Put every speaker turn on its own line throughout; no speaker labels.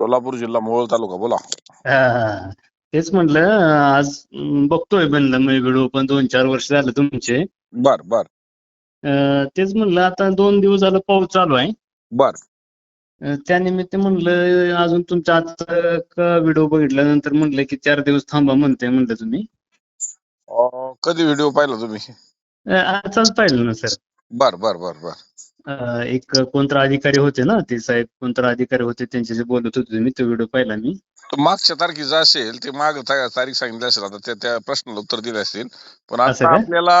सोलापूर जिल्हा मोहोळ तालुका बोला.
हा, तेच म्हटलं आज अं, बघतोय बनलं मी व्हिडिओ पण दोन चार वर्ष झालं तुमचे.
बर बर.
अं, तेच म्हणलं आता दोन दिवस झालं पाऊस चालू आहे.
बर.
अं, त्यानिमित्त म्हणलं अजून तुमचा आजचा व्हिडिओ बघितल्यानंतर म्हणलं की चार दिवस थांबा म्हणते म्हणलं तुम्ही.
अं, कधी व्हिडिओ पाहिला तुम्ही?
अं, आजचाच पाहिलं ना सर.
बर बर बर बर.
एक कोणतर अधिकारी होते ना ते साहेब कोणतर अधिकारी होते त्यांच्याशी बोलत होते तुम्ही तो व्हिडिओ पाहिला मी.
मागच्या तारखेचं असेल ते माग तारीख सांगितली असेल आता त्या- त्या प्रश्नाला उत्तर दिले असेल. पण
असं
आता? आपल्याला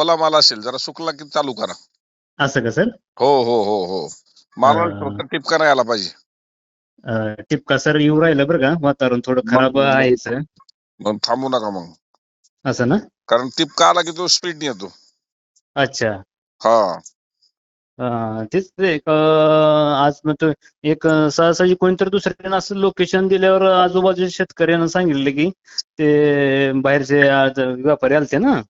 ओला माल असेल जरा सुकला की चालू करा
असं का सर?
हो हो हो हो. मला टिपका नाही आला पाहिजे
टिपका सर येऊ राहिलं बरं का वातावरण थोडं खराब
मग-
आहेच
मग थांबू नका मग.
असं ना?
कारण टिपका आला की तो स्पीड येतो.
अच्छा.
हा.
तेच ते एक आज मग तो एक अं, सहजासहजी कोणतरी दुसऱ्याने असं लोकेशन दिल्यावर आजूबाजूच्या शेतकऱ्यांना सांगितलं की ते बाहेरचे आज व्यापारी आलते ना.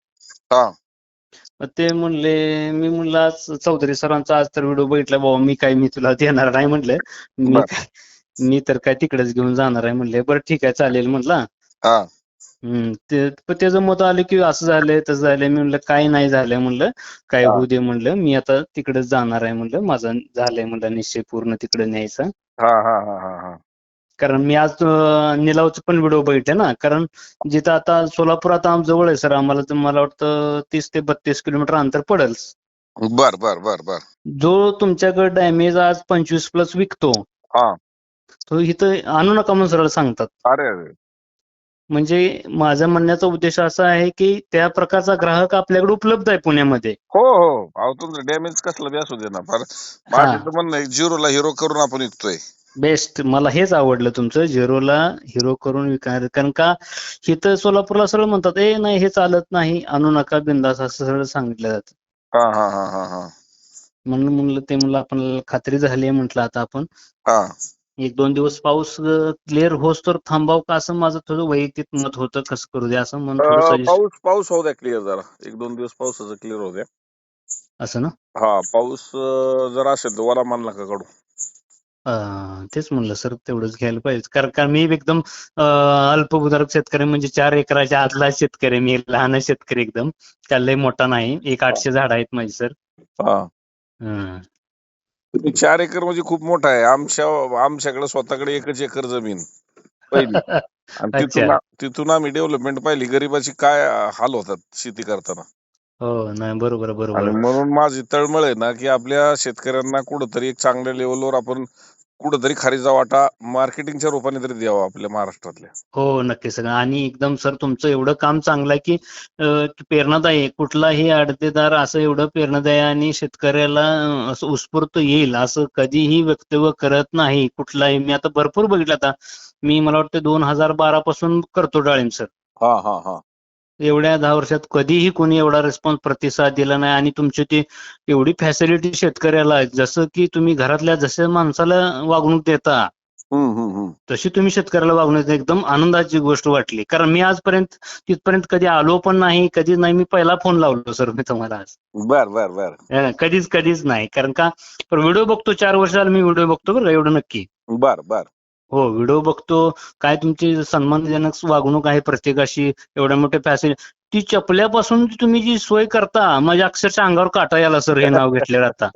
ते म्हणले मी म्हणलं आज चौधरी सरांचा आज तर व्हिडिओ बघितला बाबा मी काय मी तुला देणार नाही म्हणलं. मी तर काय तिकडेच घेऊन जाणार आहे म्हणले. बरं ठीक आहे चालेल म्हटलं
हा.
हम्म ते पण त्याचं मत आलं की असं झालंय तसं झालंय. मी म्हणलं काही नाही झालंय म्हणलं. काय
हा.
होऊ दे म्हणलं. मी आता तिकडेच जाणार आहे म्हणलं. माझं झालंय म्हणलं निश्चय पूर्ण तिकडे न्यायचा.
हा हा हा हा हा.
कारण मी आज अं, निलावचे पण व्हिडिओ बघितले ना. कारण जिथं आता सोलापूर आता आम जवळ आहे सर. आम्हाला तर मला वाटतं तीस ते बत्तीस किलोमीटर अंतर पडेल
बर बर बर बर.
जो तुमच्याकडे डॅमेज आज पंचवीस प्लस विकतो
हा.
तो इथं आणू नका म्हणून सरळ सांगतात.
अरे अरे.
म्हणजे माझ्या म्हणण्याचा उद्देश असा आहे की त्या प्रकारचा ग्राहक आपल्याकडे उपलब्ध आहे पुण्यामध्ये.
हो हो. अहो तुमचं डॅमेज कसलं बी असू दे ना. फार माझं म्हणणं झिरोला हिरो करून आपण विकतोय.
बेस्ट मला हेच आवडलं तुमचं झिरोला हिरो करून विकणार कारण का इथं सोलापूरला सरळ म्हणतात ए नाही हे चालत नाही. आणू नका बिंदास असं सरळ सांगितलं जातं.
हा हा हा हा हा.
म्हणून म्हणलं ते म्हणलं आपल्याला खात्री झाली आहे म्हटलं आता आपण.
हा.
एक दोन दिवस पाऊस क्लिअर होस तर थांबाव का असं माझं थोडं वैयक्तिक मत होतं कसं करू द्या असं म्हणून
पाऊस पाऊस होऊ द्या क्लिअर जरा. एक दोन दिवस पावसाचं क्लिअर होऊ द्या.
असं ना?
हा पाऊस जर असेल तर वाला मान नका काढू
अं, तेच म्हणलं सर तेवढंच घ्यायला पाहिजे. कारण का मी एकदम अल्पभूधारक शेतकरी म्हणजे चार एकराच्या आतला शेतकरी मी लहान शेतकरी एकदम. त्याला मोठा नाही. एक आठशे झाड आहेत माझी सर.
चार एकर म्हणजे खूप मोठा आहे. आमच्या आमच्याकडे स्वतःकडे एकच एकर जमीन. पहिली. आणि तिथून. तिथून आम्ही डेव्हलपमेंट पाहिली. गरिबाची काय हाल होतात शेती करताना?
हो नाही बरोबर बरोबर.
म्हणून माझी तळमळ आहे ना की आपल्या शेतकऱ्यांना कुठंतरी एक चांगल्या लेवलवर आपण कुठंतरी खारीचा वाटा मार्केटिंगच्या रूपाने तरी द्यावा आपल्या महाराष्ट्रातल्या.
हो नक्की सर आणि एकदम सर तुमचं एवढं काम चांगलं आहे की अं, प्रेरणादायी कुठलाही अडतेदार असं एवढं प्रेरणादायी आणि शेतकऱ्याला अं, असं उत्स्फूर्त येईल असं कधीही वक्तव्य करत नाही. कुठलाही मी आता भरपूर बघितलं आता. मी मला वाटतं दोन हजार बारा पासून करतो डाळिंब सर.
हा हा हा.
एवढ्या दहा वर्षात कधीही कोणी एवढा रिस्पॉन्स प्रतिसाद दिला नाही. आणि तुमची ती एवढी फॅसिलिटी शेतकऱ्याला आहे. जसं की तुम्ही घरातल्या जसं माणसाला वागणूक देता तशी तुम्ही शेतकऱ्याला वागणूक. एकदम आनंदाची गोष्ट वाटली. कारण मी आजपर्यंत तिथपर्यंत कधी आलो पण नाही. कधीच नाही मी पहिला फोन लावलो सर मी तुम्हाला आज.
बर बर बर.
कधीच कधीच नाही. कारण का व्हिडिओ बघतो चार वर्ष झालं मी व्हिडिओ बघतो बरं एवढं नक्की.
बर बर.
हो व्हिडिओ बघतो. काय तुमची सन्मानजनक वागणूक आहे प्रत्येकाशी? एवढ्या मोठ्या फॅसिलिटी ती चपल्यापासून तुम्ही जी सोय करता माझ्या अक्षरशः अंगावर काटा याला सर हे नाव घेतलेलं आता.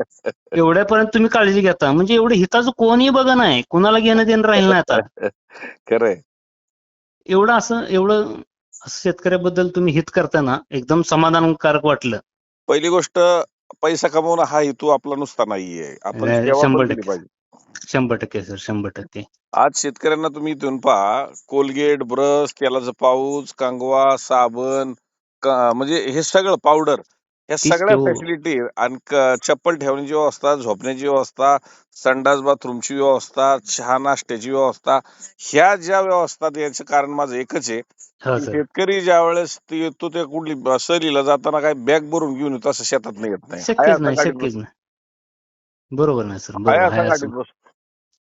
एवढ्यापर्यंत तुम्ही काळजी घेता. म्हणजे एवढं हिताचं कोणीही बघा नाही. कोणाला घेणं देणं राहिलं नाही आता.
खरंय.
एवढं असं एवढं शेतकऱ्याबद्दल तुम्ही हित करताना एकदम समाधानकारक वाटलं.
पहिली गोष्ट पैसा कमवणं हा हेतू आपला नुसता नाहीये. आपण
शंभर टक्के. शंभर टक्के सर. शंभर टक्के.
आज शेतकऱ्यांना तुम्ही इथून पहा. कोलगेट ब्रश तेलाचं पाऊच कंगवा साबण क- म्हणजे हे सगळं पावडर या सगळ्या फॅसिलिटी आणि चप्पल ठेवण्याची व्यवस्था झोपण्याची व्यवस्था संडास बाथरूमची व्यवस्था चहा नाश्त्याची व्यवस्था ह्या ज्या व्यवस्था याचं कारण माझं एकच आहे
हो
शेतकरी ज्या वेळेस येतो त्या कुठली सहलीला जाताना काय बॅग भरून घेऊन येतो असं शेतात नाही येत नाही.
बरोबर नाही सर.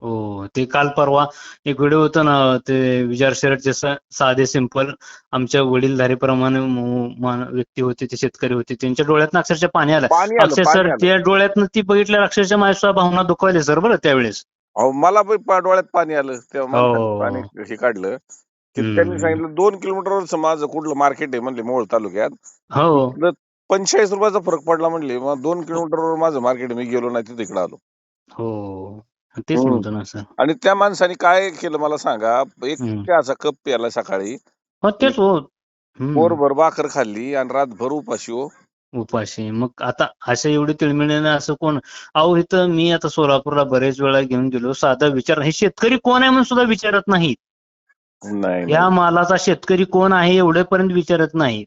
हो ते काल परवा एक व्हिडिओ होता ना ते विचार शर्टचे साधे सिंपल आमच्या वडीलधारीप्रमाणे व्यक्ती होते ते शेतकरी होते. त्यांच्या डोळ्यातनं अक्षरशः पाणी आलं.
पाणी आलं
अक्षरशः
पाणी
सर
आलं.
त्या डोळ्यातनं ती बघितल्यावर अक्षरशः माझ्या भावना दुखावल्या सर बरं त्यावेळेस.
अहो मला पण पा- डोळ्यात पाणी आलं. तेव्हा
हो.
पाणी हे काढलं.
हम्म.
त्यांनी सांगितलं दोन किलोमीटरवर माझं कुठलं मार्केट आहे म्हणले मोहोळ तालुक्यात.
हो.
पंचेचाळीस रुपयाचा फरक पडला म्हणले मग दोन किलोमीटरवर माझं मार्केट मी गेलो नाही तिथे इकडे आलो.
हो. तेच
हम्म.
म्हणतो ना सर
आणि त्या माणसाने काय केलं मला सांगा एक
हम्म.
चहाचा कप प्याला सकाळी.
हो तेच हो. हम्म.
पोरभर भाकर खाल्ली आणि रातभर उपाशी हो.
उपाशी. मग आता असं एवढी तिळमिळीने असं कोण अहो इथं मी आता सोलापूरला बरेच वेळा घेऊन गेलो. साधा विचार हे शेतकरी कोण आहे म्हणून सुद्धा विचारत नाहीत.
नाही
या. मालाचा शेतकरी कोण आहे एवढेपर्यंत विचारत नाहीत.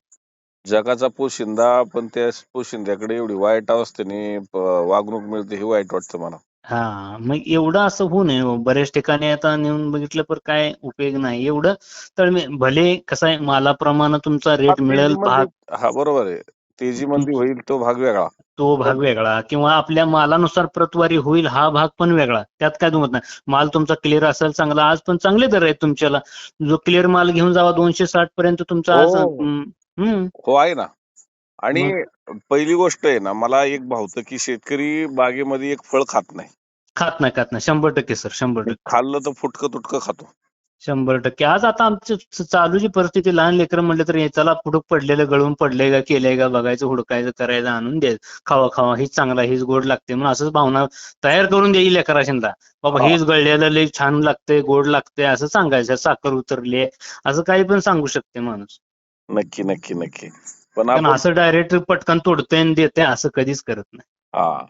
जगाचा पोशिंदा पण त्या पोशिंद्याकडे एवढी वाईट अवस्थेने प- वागणूक मिळते हे वाईट वाटतं मला.
हा मग एवढं असं होऊ नये. हो. बऱ्याच ठिकाणी आता नेऊन बघितलं पण काय उपयोग नाही. एवढं तर भले कसं आहे मालाप्रमाणे तुमचा रेट मिळेल भाग.
हा बरोबर आहे. तेजीमध्ये होईल तो भाग वेगळा.
तो भाग वेगळा. किंवा आपल्या मालानुसार प्रतवारी होईल हा भाग पण वेगळा. त्यात काय दुमत नाही. माल तुमचा क्लिअर असेल चांगला आज पण चांगले दर आहेत तुमच्याला. जो क्लिअर माल घेऊन जावा दोनशे साठ पर्यंत तुमचा आज
हो.
हम्म, हम्म,
हो आहे ना. आणि पहिली गोष्ट आहे ना मला एक भावतं की शेतकरी बागेमध्ये एक फळ खात नाही.
खात नाही खात नाही. शंभर टक्के सर शंभर टक्के.
खाल्लं तर फुटकं तुटकं खातो.
शंभर टक्के. आज आता आमची चालू जी परिस्थिती लहान लेकरं म्हणलं तर चला पुढं पडलेलं गळून पडलंय का केलंय का बघायचं हुडकायचं करायचं आणून द्यायचं खावा खावा. हेच चांगला हेच गोड लागते. म्हणून असंच भावना तयार करून द्यायची लेकरा शिंदा बाबा. हेच गळलेलं लय छान लागतंय गोड लागतंय असं सांगायचं. साखर उतरली असं काही पण सांगू शकते माणूस.
नक्की नक्की नक्की. पण
पण
आपण
असं डायरेक्ट पटकन तोडतंय आणि देते असं कधीच करत नाही.
हा.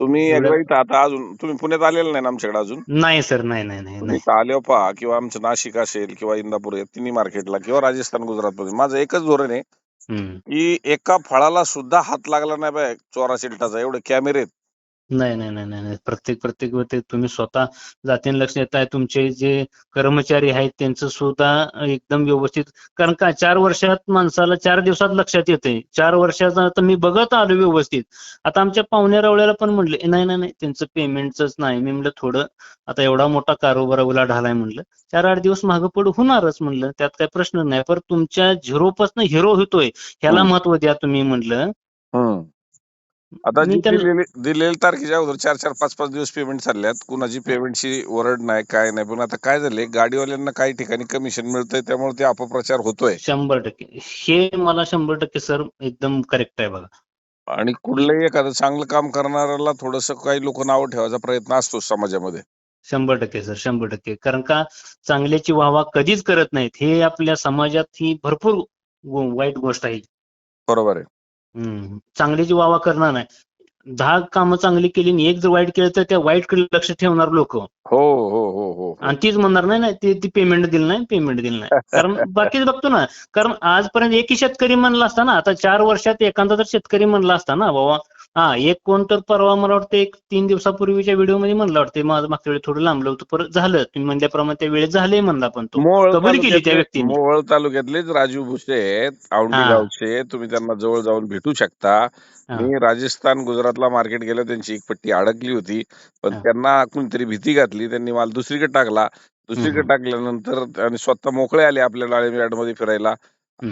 तुम्ही
एवढं-
एकदा इथं आता अजून तुम्ही पुण्यात आलेला नाही ना आमच्याकडे अजून?
नाही सर नाही नाही नाही
तुम्ही
नाही.
इथं आल्यावर पहा किंवा आमचं नाशिक असेल किंवा इंदापूर आहे तिन्ही मार्केटला किंवा राजस्थान गुजरात मध्ये माझं एकच धोरण आहे
हम्म.
की एका फळाला सुद्धा हात लागला नाही पाहिजे चोरा चिलटाचा. एवढे कॅमेरे आहेत.
नाही नाही नाही नाही नाही. प्रत्येक प्रत्येक वेळी तुम्ही स्वतः जातीने लक्ष देताय. तुमचे जे कर्मचारी आहेत त्यांचं सुद्धा एकदम व्यवस्थित. कारण का चार वर्षात माणसाला चार दिवसात लक्षात येते चार वर्षाचा आता मी बघत आलो व्यवस्थित. आता आमच्या पाहुण्या रावळ्याला पण म्हणले नाही नाही नाही त्यांचं पेमेंटच नाही. मी म्हणलं थोडं आता एवढा मोठा कारोबार उलाढालाय म्हणलं चार आठ दिवस मागं पुढे होणारच म्हणलं त्यात काही प्रश्न नाही पण तुमच्या झिरो पासून हिरो होतोय. ह्याला
हम्म.
महत्त्व द्या तुम्ही म्हणलं
आता
मी
जी
त्यांना-
दिलेली दिलेल्या तारखेच्या अगोदर चार चार पाच पाच दिवस पेमेंट चालल्यात. कुणाची पेमेंटची वरड नाही काय नाही. पण आता काय झालंय गाडीवाल्यांना काही ठिकाणी कमिशन मिळतंय त्यामुळे ते अपप्रचार होतोय.
शंभर टक्के. हे मला शंभर टक्के सर एकदम करेक्ट आहे बघा.
आणि कुठलंही एखादं चांगलं काम करणाऱ्याला थोडस काही लोक नावं ठेवायचा प्रयत्न असतो समाजामध्ये.
शंभर टक्के सर शंभर टक्के. कारण का चांगल्याची वाहवा कधीच करत नाहीत. हे आपल्या समाजात ही भरपूर गो- वाईट गोष्ट आहे.
बरोबर आहे.
चांगल्याची वाहवा करणार नाही. दहा कामं चांगली केली आणि एक जर वाईट केलं तर त्या वाईटकडे लक्ष ठेवणार लोक.
हो हो हो हो.
आणि तीच म्हणणार नाही नाही ते ती पेमेंट दिलं नाही पेमेंट दिलं नाही. कारण बाकीच बघतो ना कारण आजपर्यंत एकही शेतकरी म्हणला असता ना आता चार वर्षात एखादा जर शेतकरी म्हणला असता ना बाबा हा एक कोण तर परवा मला वाटतं एक तीन दिवसापूर्वीच्या व्हिडिओमध्ये म्हणलं वाटतं माझं मागच्या वेळी थोडं लांबलं होतं परत झालं तुम्ही म्हणल्याप्रमाणे त्या वेळेत झालंय म्हणला पण तो कबूल केली त्या व्यक्तीने.
मोहोळ तालुक्यातलेच राजू भुसे
हा.
गावचे तुम्ही त्यांना जवळ जाऊन भेटू शकता. मी राजस्थान गुजरातला मार्केट गेलो त्यांची एक पट्टी अडकली होती पण. त्यांना कोणतरी भीती घातली त्यांनी माल दुसरीकडे टाकला दुसरीकडे. टाकल्यानंतर आणि स्वतः मोकळे आले आपल्या मध्ये फिरायला.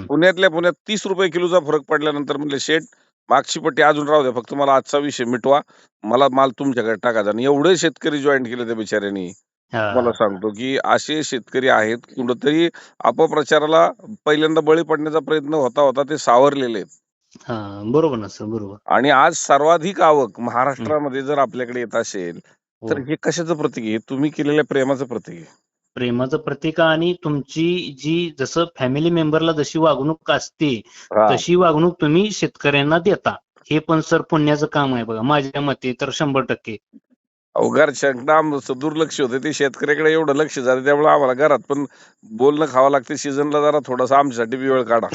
पुण्यातल्या पुण्यात तीस रुपये किलोचा फरक पडल्यानंतर म्हणले शेठ मागची पट्टी अजून राहू द्या फक्त मला आजचा विषय मिटवा. मला माल तुमच्याकडे टाकायचा आणि एवढे शेतकरी जॉईन केले त्या बिचाऱ्यांनी.
हा.
मला सांगतो की असे शेतकरी आहेत कुठंतरी अपप्रचाराला पहिल्यांदा बळी पडण्याचा प्रयत्न होता होता ते सावरलेले आहेत.
हा बरोबर ना सर बरोबर.
आणि आज सर्वाधिक आवक महाराष्ट्रामध्ये जर आपल्याकडे येत असेल
हो.
तर हे कशाचं प्रतीक आहे? हे तुम्ही केलेल्या प्रेमाचं प्रतीक आहे.
प्रेमाचं प्रतीक आणि तुमची जी जसं फॅमिली मेंबरला जशी वागणूक असते. तशी वागणूक तुम्ही शेतकऱ्यांना देता. हे पण सर पुण्याचं काम आहे बघा. माझ्या मते तर शंभर टक्के.
आमचं दुर्लक्ष होते. ते शेतकऱ्याकडे एवढं लक्ष झालं त्यामुळे आम्हाला घरात पण बोलणं खावं लागते. सीझनला जरा थोडासा आमच्यासाठी वेळ काढा.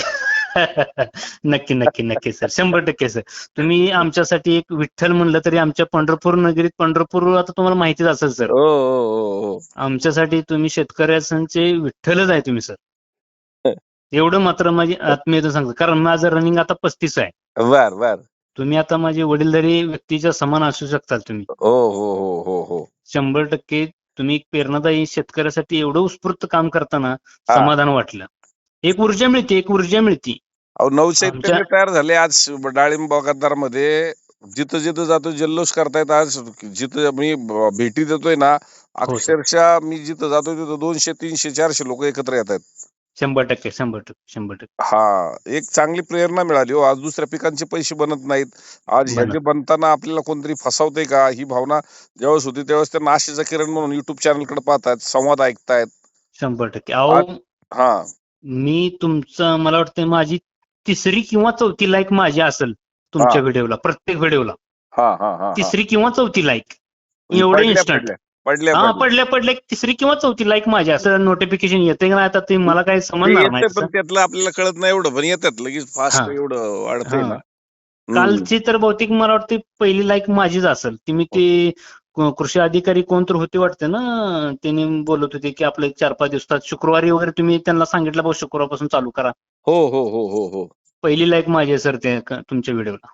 नक्की नक्की नक्की सर शंभर टक्के सर तुम्ही आमच्यासाठी एक विठ्ठल म्हणलं तरी आमच्या पंढरपूर नगरीत पंढरपूर आता तुम्हाला माहितीच असेल सर
हो हो हो
आमच्यासाठी तुम्ही शेतकऱ्यांचे विठ्ठलच आहे तुम्ही सर एवढं मात्र माझी आत्मीयता सांगतो. कारण माझं रनिंग आता पस्तीस आहे.
बर बर
तुम्ही आता माझे वडीलधारी व्यक्तीच्या समान असू शकताल तुम्ही.
हो हो हो हो
शंभर टक्के तुम्ही एक प्रेरणादायी शेतकऱ्यासाठी एवढं उत्स्फूर्त काम करताना. समाधान वाटलं. एक ऊर्जा मिळते एक ऊर्जा मिळते.
अहो
आमच्या-
तयार झाले. आज डाळिंबमध्ये जिथं जिथं जातो जल्लोष करतायत आज जिथं मी ब- भेटी देतोय ना
हो.
अक्षरशः मी जिथं जातोय तिथं दोनशे तीनशे चारशे लोक एकत्र येत आहेत
शंभर टक्के शंभर टक्के शंभर टक्के.
हा एक चांगली प्रेरणा मिळाली हो. आज दुसऱ्या पिकांचे पैसे बनत नाहीत. आज. ह्याचे बनताना आपल्याला कोणतरी फसवतंय का ही भावना ज्यावेळेस होती त्यावेळेस त्यांना आशेचा किरण म्हणून युट्यूब चॅनलकडे पाहतायत संवाद ऐकतायत.
शंभर टक्के. अहो
हा.
मी तुमचं मला वाटतं माझी तिसरी किंवा चौथी लाईक माझी असेल तुमच्या. व्हिडिओला प्रत्येक व्हिडिओला
हा हा हा हा.
तिसरी किंवा चौथी लाईक एवढं
पडल्या,
इन्स्टंट हा
पडल्या.
पडल्या तिसरी किंवा चौथी लाईक माझी असं नोटिफिकेशन येते का नाही आता ते मला काही समजणार नाही
पण त्यातलं आपल्याला कळत नाही एवढं पण येतात लगेच फास्ट. एवढं वाढतंय.
कालची तर बहुतेक मला वाटते पहिली लाईक माझीच असेल ती मी ते कृषी अधिकारी कोण तर होते वाटते ना त्यांनी बोलत होते की आपलं एक चार पाच दिवसात शुक्रवारी वगैरे तुम्ही त्यांना सांगितलं भाऊ शुक्रवारपासून चालू करा.
हो हो हो हो हो.
पहिली लाईक माझी आहे सर ते क- तुमच्या व्हिडिओला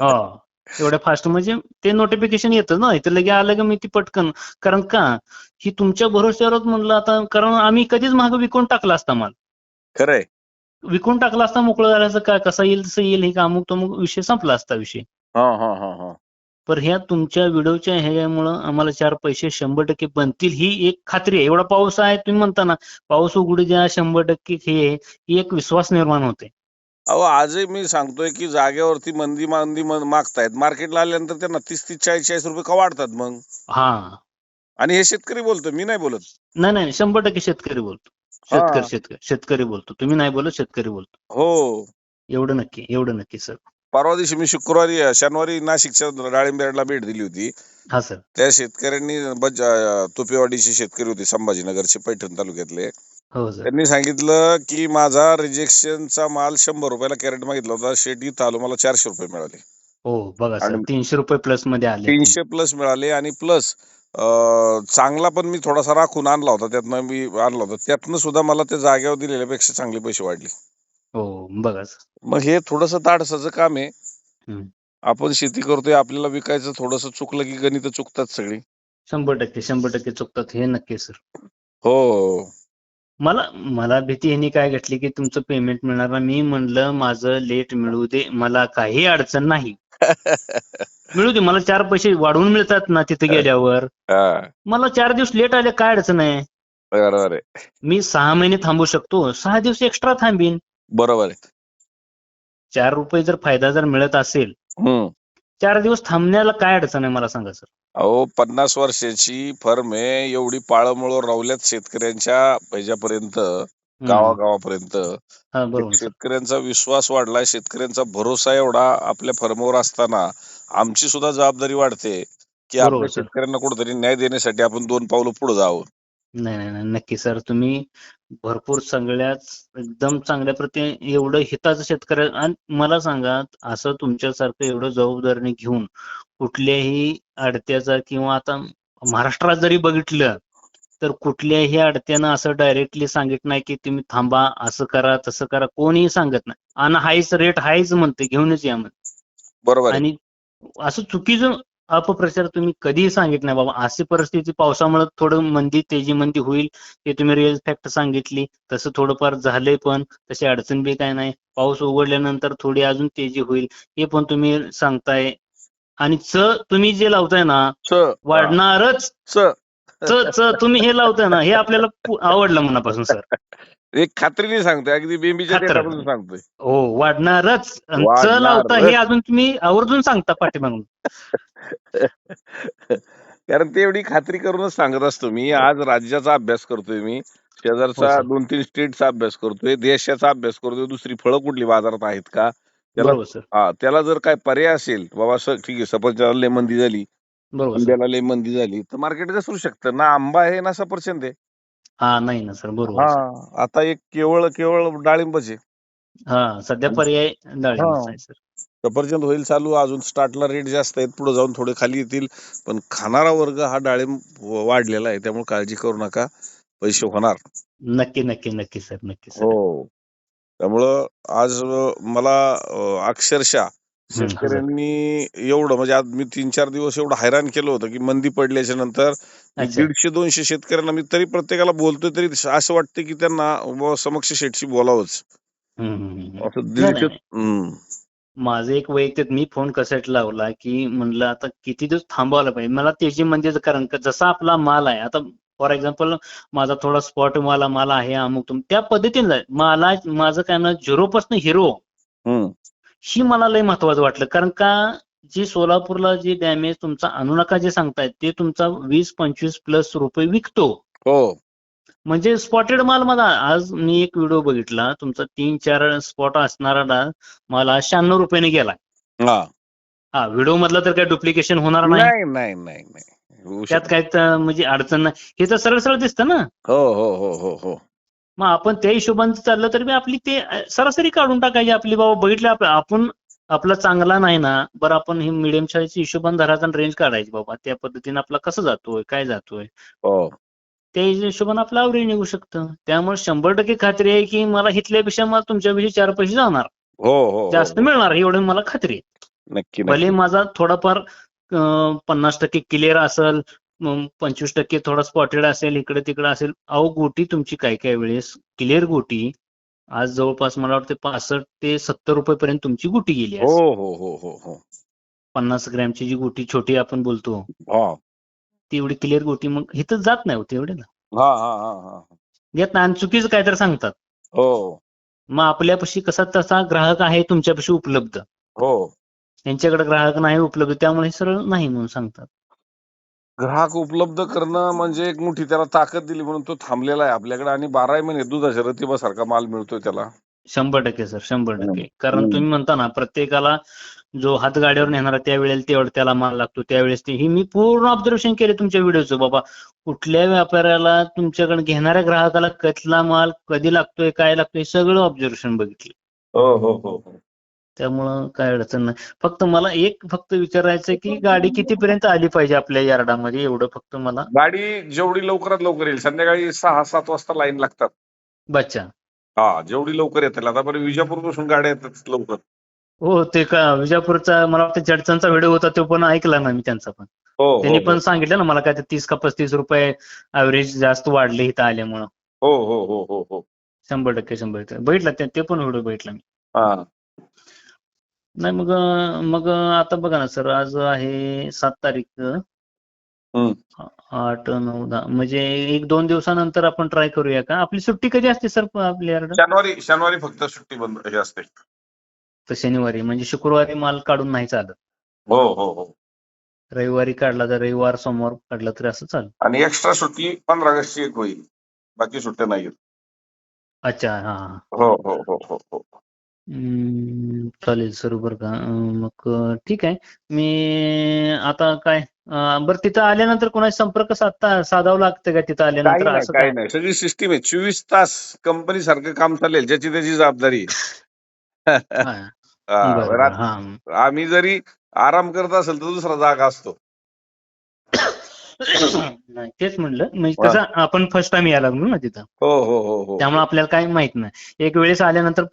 हो एवढ्या फास्ट म्हणजे ते नोटिफिकेशन येतं ना इथं लगे आलं का मी ती पटकन कारण का ही तुमच्या भरोश्यावरच म्हणलं आता कारण आम्ही कधीच मागं विकून टाकला असता माल.
खरंय.
विकून टाकला असता मोकळं झाल्याचं काय कसं येईल तसं येईल हे का अमुक तो मग विषय संपला असता विषय.
हा हा हा हा.
पण ह्या तुमच्या व्हिडिओच्या ह्याच्यामुळं आम्हाला चार पैसे शंभर टक्के बनतील. ही एक खात्री आहे. एवढा पाऊस आहे तुम्ही म्हणता ना पाऊस उघडू द्या शंभर टक्के हे एक विश्वास निर्माण होते.
अहो आजही मी सांगतोय की जागेवरती मंदी मंदी मागतायत. मार्केटला आल्यानंतर त्यांना तीस तीस चाळीस चाळीस रुपये का वाढतात मग?
हा.
आणि हे शेतकरी बोलतोय मी नाही बोलत.
नाही नाही शंभर टक्के शेतकरी बोलतो. शेतकरी शेतकरी शेतकरी बोलतो. तुम्ही नाही बोलत शेतकरी बोलतो.
हो.
एवढं नक्की एवढं नक्की सर.
परवा दिवशी मी शुक्रवारी शनिवारी नाशिकच्या डाळिंबेडला भेट दिली होती.
हा सर.
त्या शेतकऱ्यांनी बज अं, तुपेवाडीचे शेतकरी होते संभाजीनगरचे पैठण तालुक्यातले.
हो सर.
त्यांनी सांगितलं की माझा रिजेक्शनचा माल शंभर रुपयाला कॅरेट मागितला होता. शेट इथं आलो मला चारशे रुपये मिळाले.
हो बघा सर.
आणि-
तीनशे रुपये प्लसमध्ये आले.
तीनशे प्लस मिळाले आणि प्लस चांगला पण मी थोडासा राखून आणला होता. त्यातनं मी आणला होता. त्यातनं सुद्धा मला त्या जागेवर दिलेल्यापेक्षा चांगले पैसे वाढले.
हो बघा. सर
मग हे थोडस धाडसाचं काम आहे.
हम्म.
आपण शेती करतोय आपल्याला विकायचं थोडस चुकलं की गणित चुकतात सगळी.
शंभर टक्के शंभर टक्के चुकतात हे नक्की सर.
हो.
मला मला भीती ह्यांनी काय घटली की तुमचं पेमेंट मिळणार नाही. मी म्हणलं माझं लेट मिळू दे. मला काही अडचण नाही. मिळू दे. मला चार पैसे वाढवून मिळतात ना तिथे गेल्यावर.
हा,
मला चार दिवस लेट आले काय अडचण आहे?
बरोबर आहे.
मी सहा महिने थांबू शकतो. सहा दिवस एक्स्ट्रा थांबीन.
बरोबर आहे.
चार रुपये जर फायदा जर मिळत असेल
हम्म.
चार दिवस थांबण्याला काय अडचण आहे मला सांगा सर?
अहो पन्नास वर्षाची फर्म आहे एवढी पाळमुळं रावल्यात शेतकऱ्यांच्या ह्याच्यापर्यंत
हम्म.
गावागावापर्यंत.
हा बरोबर. सर
शेतकऱ्यांचा विश्वास वाढलाय शेतकऱ्यांचा भरोसा एवढा आपल्या फर्मवर असताना आमची सुद्धा जबाबदारी वाढते की
बरोबर,
आपल्या
सर.
शेतकऱ्यांना कुठेतरी न्याय देण्यासाठी आपण दोन पावलं पुढे जावं.
नाही नाही नाही. नक्की सर तुम्ही भरपूर सगळ्याच एकदम चांगल्या प्रती एवढं हिताचं शेतकऱ्या आणि मला सांगा असं तुमच्यासारखं एवढं जबाबदारीने घेऊन कुठल्याही अडत्याचा किंवा आता महाराष्ट्रात जरी बघितलं तर कुठल्याही अडत्यानं असं डायरेक्टली सांगित नाही की तुम्ही थांबा असं करा तसं करा. कोणीही सांगत नाही. आणि हायच रेट हायच म्हणते घेऊनच या म्हणते.
बरोबर
आणि असं चुकीचं अपप्रचार तुम्ही कधीही सांगित नाही बाबा. अशी परिस्थिती पावसामुळे थोडं मंदी तेजी मंदी होईल हे तुम्ही रिअल फॅक्ट सांगितली. तसं थोडंफार झालंय पण तशी अडचण बी काय नाही. पाऊस उघडल्यानंतर थोडी अजून तेजी होईल हे पण तुम्ही सांगताय. आणि च तुम्ही जे लावताय ना वाढणारच.
च.
तुम्ही हे लावताय ना हे आपल्याला आवडलं मनापासून सर.
एक खात्रीने सांगतोय अगदी बेंबीच्या
खात्री.
देठापासून सांगतोय.
हो वाढणारच. आणि च
वाढणारच.
लावता हे अजून तुम्ही आवर्जून सांगता पाठीमागून.
कारण ते एवढी खात्री करूनच सांगत असतो मी. आज राज्याचा अभ्यास करतोय मी.
हो
शेजारचा
सर.
दोन तीन स्टेटचा अभ्यास करतोय. देशाचा अभ्यास करतोय. दुसरी फळं कुठली बाजारात आहेत का? त्याला
बरोबर सर.
हा त्याला जर काय पर्याय असेल बाबा स- ठीक आहे सफरचंदाला लय मंदी झाली
बरोबर सर.
आंब्याला लय मंदी झाली तर मार्केट घसरू शकतं? ना आंबा आहे ना सफरचंद आहे.
हा नाही ना सर बरोबर सर.
हा आता एक केवळ केवळ डाळिंबच आहे.
हा सध्या पर्याय डाळिंबच आहे सर.
सफरचंद होईल चालू अजून स्टार्टला रेट जास्त आहेत पुढे जाऊन थोडे खाली येतील. पण खाणारा वर्ग हा डाळिंब व- वाढलेला आहे त्यामुळे काळजी करू नका पैसे होणार.
नक्की नक्की नक्की सर नक्की सर.
हो. त्यामुळं आज अं, मला अं, अक्षरशः शेतकऱ्यांनी एवढं म्हणजे आज मी तीन चार दिवस एवढं हैराण केलं होतं की मंदी पडल्याच्या नंतर. दीडशे दोनशे शेतकऱ्यांना मी तरी प्रत्येकाला बोलतोय तरी असं वाटतं की त्यांना समक्ष शेटशी बोलावंच. असं दीडशे.
माझं एक वैयक्तिक मी फोन कसेट लावला की म्हणलं आता किती दिवस थांबवायला पाहिजे? मला त्याची म्हणजे कारण का जसा आपला माल आहे आता फॉर एक्झाम्पल माझा थोडा स्पॉट वाला माल आहे अमुक तुम त्या पद्धतीने मला माझं काय ना झिरो पासून हिरो. ही मला लय महत्वाचं वाटलं. कारण का जी सोलापूरला जी डॅमेज तुमचा आणू नका जे सांगतायत ते तुमचा वीस पंचवीस प्लस रुपये विकतो.
हो.
म्हणजे स्पॉटेड माल मला आज मी एक व्हिडिओ बघितला तुमचा तीन चार स्पॉट असणारा मला शहाण्णव रुपयाने गेला
हा.
हा व्हिडिओ मधला तर काय डुप्लिकेशन होणार नाही?
नाही
त्यात. काय म्हणजे अडचण नाही. हे तर सरळ सरळ दिसतं ना?
हो हो हो हो हो.
मग आपण त्या हिशोबाने चाललं तर मी आपली ते सरासरी काढून टाकायची आपली बाबा. बघितले आप- आपण आपला चांगला नाही ना बरं आपण हे मिडियम साईजची हिशोबाने धरायचा रेंज काढायची बाबा. त्या पद्धतीने आपला कसं जातोय काय जातोय?
हो.
त्या हिशोबाने आपलं आवरेज निघू शकतं. त्यामुळे शंभर टक्के खात्री आहे की मला हिथल्यापेक्षा मला तुमच्यापेक्षा चार पैसे जाणार.
हो हो
जास्त
हो.
मिळणार एवढं मला खात्री आहे. भले माझा थोडाफार पन्नास टक्के क्लिअर असेल पंचवीस टक्के थोडा स्पॉटेड असेल इकडे तिकडे असेल. अहो गोटी तुमची काय काय वेळेस? क्लिअर गोटी. आज जवळपास मला वाटतं पासष्ट ते सत्तर रुपये पर्यंत तुमची गोटी गेली
हो. हो हो हो हो.
पन्नास ग्रॅमची जी गोटी छोटी आपण बोलतो.
हा.
ती एवढी क्लिअर गोटी मग इथं जात नाही होती एवढे ना. येत आणि चुकीचं काय तर सांगतात.
हो.
मग आपल्यापाशी कसा तसा ग्राहक आहे तुमच्यापाशी उपलब्ध.
हो.
त्यांच्याकडे ग्राहक नाही उपलब्ध त्यामुळे सरळ नाही म्हणून सांगतात.
ग्राहक उपलब्ध करणं म्हणजे एक मोठी त्याला ताकद दिली म्हणून तो थांबलेला आहे आपल्याकडे आणि बाराही महिने दुधाच्या रतिबासारखा माल मिळतोय त्याला.
शंभर टक्के सर शंभर टक्के. कारण. तुम्ही म्हणता ना प्रत्येकाला जो हात गाडीवर नेणारा त्यावेळेला तेवढं त्याला माल लागतो त्यावेळेस ते ही मी पूर्ण ऑब्झर्वेशन केले तुमच्या व्हिडिओचं बाबा. कुठल्या व्यापाऱ्याला तुमच्याकडे घेणाऱ्या ग्राहकाला कथला माल कधी लागतोय काय लागतोय सगळं ऑब्झर्वेशन बघितले.
हो हो हो हो.
त्यामुळं काय अडचण नाही. फक्त मला एक फक्त विचारायचं की गाडी कितीपर्यंत आली पाहिजे आपल्या यार्डामध्ये? एवढं फक्त मला.
गाडी जेवढी लवकरात लवकर येईल संध्याकाळी सहा सात वाजता लाईन लागतात.
बच्चा
हा जेवढी लवकर येतील. आता बरं विजापूरपासून गाड्या येतात लवकर.
हो ते का विजापूरचा मला वाटतं जडचणचा व्हिडिओ होता तो पण ऐकला ना मी त्यांचा पण.
हो
त्यांनी
हो.
पण सांगितलं ना मला काय ते तीस का पस्तीस रुपये ऍव्हरेज जास्त वाढले इथं आल्यामुळं.
हो हो हो हो हो.
शंभर टक्के शंभर टक्के. बघितलं ते ते पण व्हिडिओ बघितला मी.
हा.
नाही मग मग आता बघा ना सर आज आहे सात तारीख. आठ नऊ दहा म्हणजे एक दोन दिवसानंतर आपण ट्राय करूया का? आपली सुट्टी कधी असते सर आपल्या यार्डात?
शनिवारी शनिवारी फक्त सुट्टी बंद हे असते.
तर शनिवारी म्हणजे शुक्रवारी माल काढून नाही चालत.
हो हो हो.
रविवारी काढला तर रविवार सोमवार काढला तरी असं चालेल
आणि एक्स्ट्रा सुट्टी पंधरा ऑगस्टची एक होईल. बाकी सुट्ट्या नाही
अच्छा हा हा.
हो हो हो हो हो.
चालेल सर बरं का. मग ठीक आहे. मी आता काय बरं तिथं आल्यानंतर कोणाशी संपर्क साधता साधावं लागतं का तिथं
काही
आल्यानंतर
नाही
असं
काही
काय?
नाही. सगळी सिस्टीम आहे. चोवीस तास कंपनी सारखं काम चालेल ज्याची त्याची जबाबदारी आहे.
हा,
हा,
बरं,
रात-
हा.
आम्ही जरी आराम करत असेल तर दुसरा जागा असतो.
नाही तेच म्हणलं. म्हणजे कसं आपण फर्स्ट टाइम यायला लागलो ना तिथं.
हो हो हो हो.
त्यामुळे आपल्याला काही माहीत नाही. एक वेळेस आल्यानंतर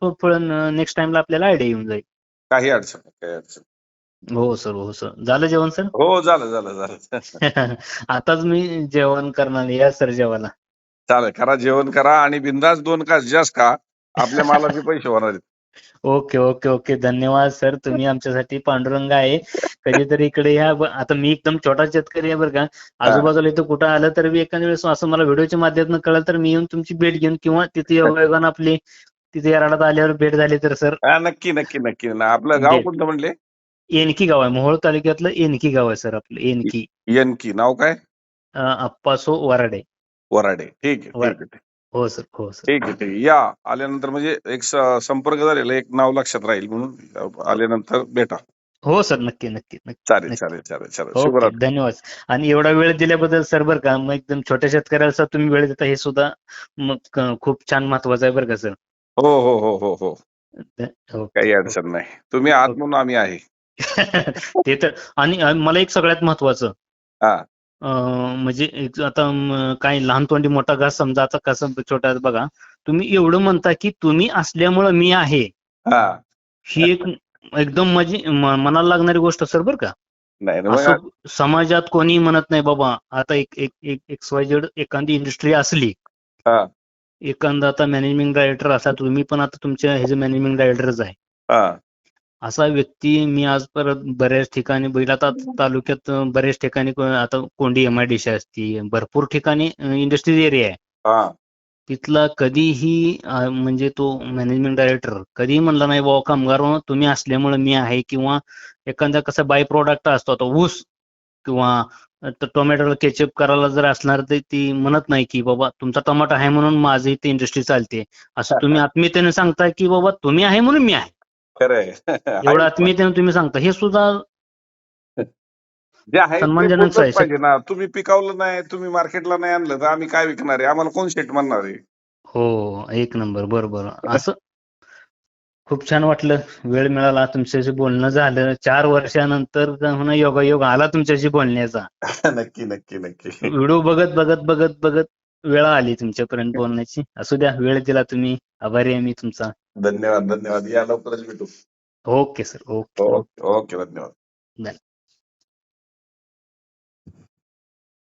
नेक्स्ट टाइमला आपल्याला आयडिया येऊन जाईल.
काही अडचण नाही, काही अडचण नाही.
हो सर हो सर झालं जेवण सर
हो झालं झालं झालं.
आताच मी जेवण करणार. या सर जेवायला.
चालेल करा जेवण करा आणि बिंदास दोन का जास्त का आपल्या मालाचे पैसे होणार आहेत.
Okay okay okay. धन्यवाद सर. तुम्ही आमच्यासाठी पांडुरंग आहे. कधीतरी इकडे या. आता मी एकदम छोटा शेतकरी आहे बरं का. आजूबाजूला इथं कुठं आलं तर मी एखाद्या वेळेस असं मला व्हिडिओच्या माध्यमातून कळलं तर मी येऊन तुमची भेट घेऊन किंवा तिथे योगायोगानं आपली तिथे याराडात आल्यावर भेट झाली तर सर.
नक्की नक्की नक्की. ना आपलं गाव. कोणतं म्हणले?
एनकी गाव आहे. मोहोळ तालुक्यातलं एनकी गाव आहे सर आपलं. एनकी.
यनकी नाव काय?
अप्पासो वराडे.
वराडे. ठीक आहे.
हो सर. हो सर.
ठीक आहे ठीक आहे. या. आल्यानंतर म्हणजे एक स- संपर्क झालेला एक नाव लक्षात राहील म्हणून. आल्यानंतर भेटा.
हो सर. नक्की नक्की नक्की.
चालेल. चालेल चालेल चालेल.
ओके
शुभरात्री.
धन्यवाद. आणि एवढा वेळ दिल्याबद्दल सर बरं का मग एकदम छोट्या शेतकऱ्याला सर तुम्ही वेळ देता हे सुद्धा मग क- खूप छान महत्वाचं आहे बरं का सर.
हो हो हो हो हो. काही अडचण नाही. तुम्ही आहात म्हणून आम्ही आहे.
ते तर आणि मला एक सगळ्यात महत्वाचं
हा.
म्हणजे एक आता काही लहान तोंडी मोठा घास समजा आता कसं छोटा बघा तुम्ही एवढं म्हणता की तुम्ही असल्यामुळं मी आहे.
हा.
ही एक एकदम माझी मनाला लागणारी गोष्ट सर बरं का? असं समाजात कोणी म्हणत नाही बाबा आता एक एक एक एक्स वाय झेड एखादी इंडस्ट्री असली.
हा.
एखादा आता मॅनेजमेंट डायरेक्टर असा तुम्ही पण आता तुमच्या ह्याचे मॅनेजमेंट डायरेक्टरच आहे. असा व्यक्ती मी आज परत बऱ्याच ठिकाणी बघितला आता तालुक्यात बऱ्याच ठिकाणी को- आता कोंडी एमआयडीसी असती भरपूर ठिकाणी इंडस्ट्रीज एरिया आहे.
हा.
तिथला कधीही म्हणजे तो मॅनेजमेंट डायरेक्टर कधीही म्हणला नाही बाबा कामगार हो, तुम्ही असल्यामुळे मी आहे किंवा एखादा कसा बाय प्रोडक्ट असतो आता ऊस किंवा टोमॅटोला केचप करायला जर असणार तर ती म्हणत नाही की बाबा तुमचा टमाटा आहे म्हणून माझी इथे इंडस्ट्री चालते. असं तुम्ही आत्मीयतेने सांगताय की बाबा तुम्ही आहे म्हणून मी आहे.
खरंय
एवढं आत्मीयतेने तुम्ही सांगता हे सुद्धा
जे आहे ते
सन्मानजनक
बोललंच
आहे.
पाहिजे ना. तुम्ही पिकवलं नाही तुम्ही मार्केटला नाही आणलं तर आम्ही काय विकणार आहे? आम्हाला कोण शेट म्हणणार आहे?
हो एक नंबर बरोबर. असं खूप छान वाटलं वेळ मिळाला तुमच्याशी बोलणं झालं. चार वर्षानंतर म्हणा योगायोग आला तुमच्याशी बोलण्याचा.
नक्की नक्की नक्की.
व्हिडिओ बघत बघत बघत बघत वेळ आली तुमच्यापर्यंत बोलण्याची. असू द्या वेळ दिला तुम्ही. आभारी आहे मी तुमचा.
धन्यवाद धन्यवाद. या लवकरच भेटू.
Okay sir okay
okay. Okay धन्यवाद.